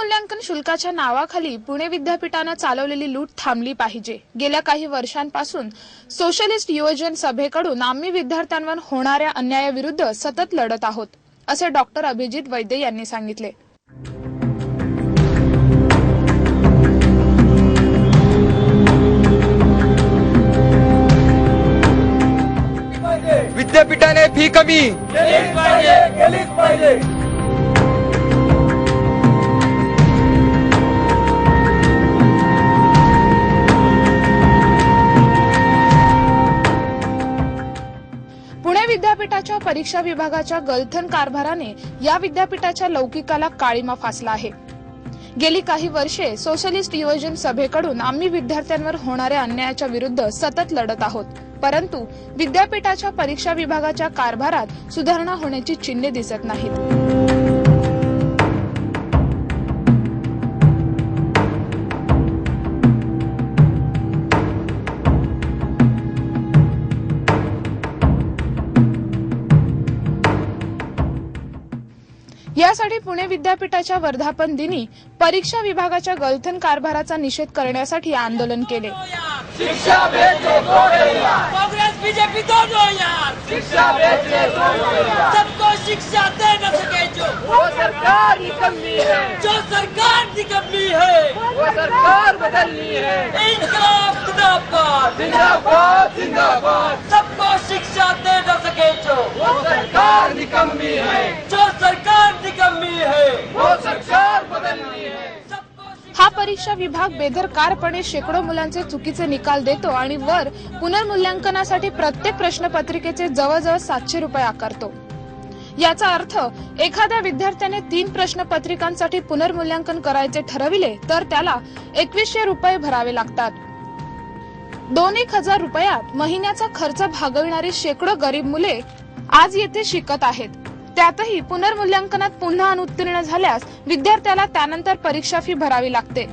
पुनर्मूल्यांकन शुल्काच्या नावाखाली पुणे विद्यापीठानं चालवलेली लूट थांबली पाहिजे. गेल्या काही वर्षांपासून सोशलिस्ट युवजन सभेकडून आम्ही विद्यार्थ्यांवर होणाऱ्या अन्यायाविरुद्ध सतत लढत आहोत असे डॉक्टर अभिजित वैद्य यांनी सांगितले. विद्यापीठाने फी कमी. पाहिजे. परीक्षा विभागाच्या गलथन कारभाराने या विद्यापीठाच्या लौकिकाला काळीमा फासला आहे. गेली काही वर्षे सोशलिस्ट युवजन सभेकडून आम्ही विद्यार्थ्यांवर होणाऱ्या अन्यायाच्या विरुद्ध सतत लढत आहोत. परंतु विद्यापीठाच्या परीक्षा विभागाच्या कारभारात सुधारणा होण्याची चिन्हे दिसत नाहीत. यासाठी पुणे विद्यापीठाच्या वर्धापन दिनी परीक्षा विभागाच्या गलथन कारभाराचा निषेध करण्यासाठी आंदोलन केले. शिक्षा दे न सके जो वो सरकार निकम्मी है जो सरकार निकम्मी है वो सरकार बदलनी है इनकलाब जिंदाबाद जिंदाबाद जिंदाबाद सबको शिक्षा दे न सके जो वो सरकार निकम्मी है जो सरकार निकम्मी है वो सरकार बदलनी है सबको शिक्षा हा परीक्षा विभाग बेदरकारपणे शेकडो मुलांचे चुकीचे निकाल देतो आणि वर पुनर्मूल्यांकनासाठी प्रत्येक प्रश्नपत्रिकेचे जवळजवळ सातशे रुपये आकारतो. याचा अर्थ एखाद्या विद्यार्थ्याने तीन प्रश्नपत्रिकांसाठी पुनर्मूल्यांकन करायचे ठरविले तर त्याला एकवीसशे रुपये भरावे लागतात. दोन एक हजार रुपयात महिन्याचा खर्च भागविणारी शेकडो गरीब मुले आज येथे शिकत आहेत. त्यातही पुनर्मूल्यांकनात पुन्हा अनुत्तीर्ण झाल्यास विद्यार्थ्याला त्यानंतर परीक्षा फी भरावी लागते.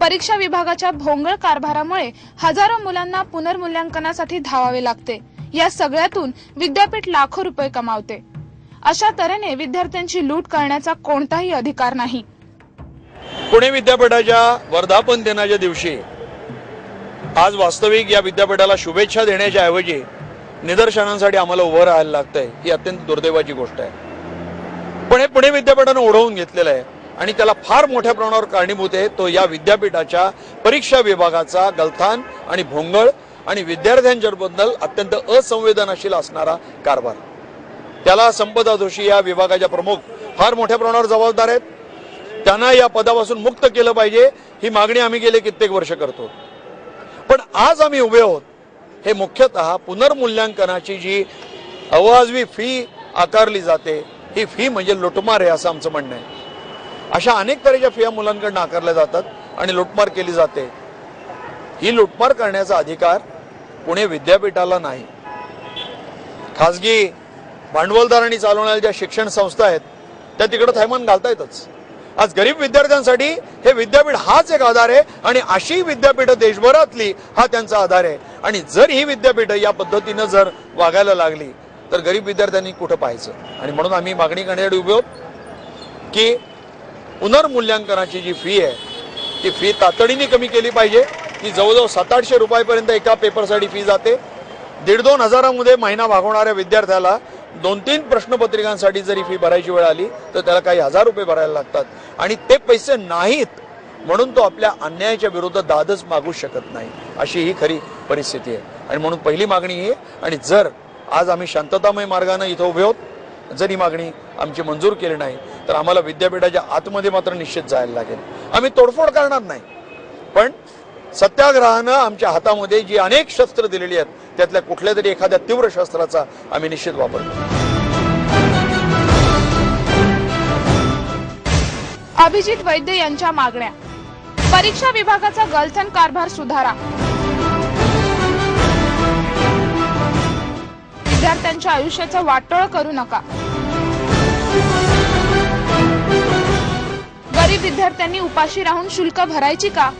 परीक्षा विभागाच्या भोंगळ कारभारामुळे हजारो मुलांना पुनर्मूल्यांकनासाठी धावावे लागते. या सगळ्यातून विद्यापीठ लाखो रुपये कमावते. अशा तऱ्हेने विद्यार्थ्यांची लूट करण्याचा कोणताही अधिकार नाही. पुणे विद्यापीठाच्या वर्धापन दिनाच्या दिवशी आज वास्तविक या विद्यापीठाला शुभेच्छा देण्याच्या ऐवजी निदर्शनांसाठी आम्हाला उभं राहायला लागतंय. ही अत्यंत दुर्दैवाची गोष्ट आहे. पण हे पुणे विद्यापीठानं ओढवून घेतलेलं आहे आणि त्याला फार मोठ्या प्रमाणावर कारणीभूत आहे. तो या विद्यापीठाच्या परीक्षा विभागाचा गलथान आणि भोंगळ आणि विद्यार्थ्यांच्याबद्दल अत्यंत असंवेदनशील असणारा कारभार. त्याला संपदा जोशी या विभागाच्या प्रमुख फार मोठ्या प्रमाणावर जबाबदार आहेत. त्यांना या पदापासून मुक्त केलं पाहिजे ही मागणी आम्ही गेले कित्येक वर्ष करतो. पण आज आम्ही उभे आहोत हे मुख्यतः पुनर्मूल्यांकनाची जी अवाजवी फी आकारली जाते ही फी म्हणजे लुटमार आहे असं आमचं म्हणणं आहे. अशा अनेक तऱ्हेच्या फिया मुलांकडून आकारल्या जातात आणि लुटमार केली जाते. ही लुटमार करण्याचा अधिकार पुणे विद्यापीठाला नाही. खासगी भांडवलदारांनी चालवणाऱ्या ज्या शिक्षण संस्था आहेत त्या तिकडं थैमान घालता येतच. आज गरीब विद्यार्थ्यांसाठी हे विद्यापीठ हाच एक आधार आहे आणि अशी विद्यापीठं देशभरातली हा त्यांचा आधार आहे. आणि जर ही विद्यापीठं या पद्धतीनं जर वागायला लागली तर गरीब विद्यार्थ्यांनी कुठं पाहायचं? आणि म्हणून आम्ही मागणी करण्यासाठी उभे आहोत की पुनर्मूल्यांकनाची जी फी आहे ती फी तातडीने कमी केली पाहिजे. ती जवळजवळ सात आठशे रुपयापर्यंत एका पेपरसाठी फी जाते. दीड दोन हजारामध्ये महिना भागवणाऱ्या विद्यार्थ्याला दोन तीन प्रश्नपत्रिकांसाठी जरी फी भरायची वेळ आली तर त्याला काही हजार रुपये भरायला लागतात. आणि ते पैसे नाहीत म्हणून तो आपल्या अन्यायाच्या विरुद्ध दादच मागू शकत नाही अशी ही खरी परिस्थिती आहे. आणि म्हणून पहिली मागणी ही आणि जर आज आम्ही शांततामय मार्गानं इथं उभे आहोत जर ही मागणी आमची मंजूर केली नाही तर आम्हाला विद्यापीठाच्या आतमध्ये मात्र निश्चित जायला लागेल. आम्ही तोडफोड करणार नाही पण सत्याग्रहानं आमच्या हातामध्ये जी अनेक शस्त्र दिलेली आहेत त्यातल्या कुठल्या तरी एखाद्या तीव्र शस्त्राचा आम्ही निश्चित वापर करू अभिजित वैद्य यांच्या मागण्या. परीक्षा विभागाचा गलथन कारभार सुधारा. विद्यार्थ्यांच्या आयुष्याचं वाटोळ करू नका. गरीब विद्यार्थ्यांनी उपाशी राहून शुल्क भरायची का?